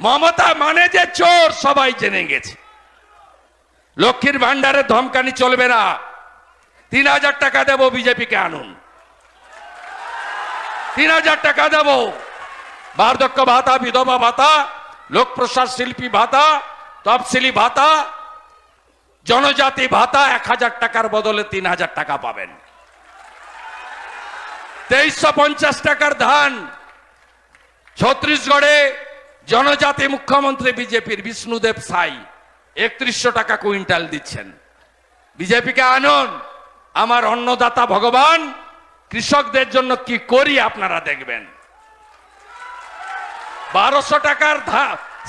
মমতা মানে যে চোর, সবাই জেনে গেছে। লক্ষ্মীর ভান্ডারে ধমকানি চলবে না। তিন হাজার টাকা দেবো বিজেপিকে আনুন। তিন হাজার টাকা দেবো। বার্ধক্য ভাতা, বিধবা ভাতা লোক প্রসার শিল্পী ভাতা, তফসিলি ভাতা, জনজাতি ভাতা এক হাজার টাকার বদলে তিন হাজার টাকা পাবেন। তেইশশো পঞ্চাশ টাকার ধান, ছত্রিশগড়ে জনজাতি মুখ্যমন্ত্রী বিজেপির বিষ্ণুদেব সাই একত্রিশশো টাকা কুইন্টাল দিচ্ছেন। বিজেপিকে আনুন। আমার অন্নদাতা ভগবান, কৃষকদের জন্য কি করি আপনারা দেখবেন। বারোশো টাকার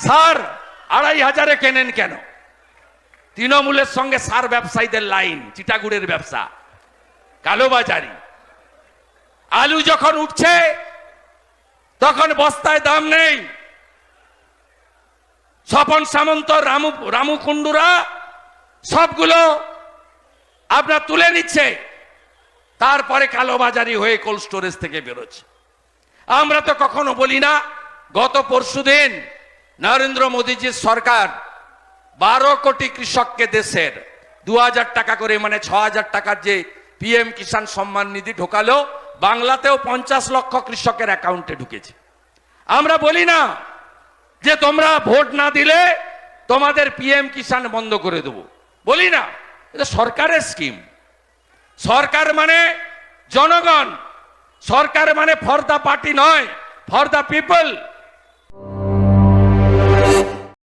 সার আড়াই হাজারে কেনেন কেন? তৃণমূলের সঙ্গে সার ব্যবসায়ীদের লাইন, চিটাগুড়ের ব্যবসা, কালোবাজারি। আলু যখন উঠছে, তখন বস্তায় দাম নেই। স্বপন সামন্ত, রামু রামু কুণ্ডুরা, সবগুলো আপনার তুলে নিচ্ছে। তারপরে কালোবাজারি হয়ে কোল্ড স্টোরেজ থেকে বেরোচ্ছে। আমরা তো কখনো বলি না, গত পরশুদিন নরেন্দ্র মোদীজির সরকার বারো কোটি কৃষককে দেশের দু হাজার টাকা করে মানে ছ হাজার টাকার যে পিএম কিষাণ সম্মান নিধি ঢোকালো, বাংলাতেও পঞ্চাশ লক্ষ কৃষকের অ্যাকাউন্টে ঢুকেছে। আমরা বলি না যে তোমরা ভোট না দিলে তোমাদের পিএম কিষান বন্ধ করে দেবো। বলি না, এটা সরকারের স্কিম সরকার মানে জনগণ। সরকার মানে ফর দ্য পার্টি নয় ফর দ্য পিপল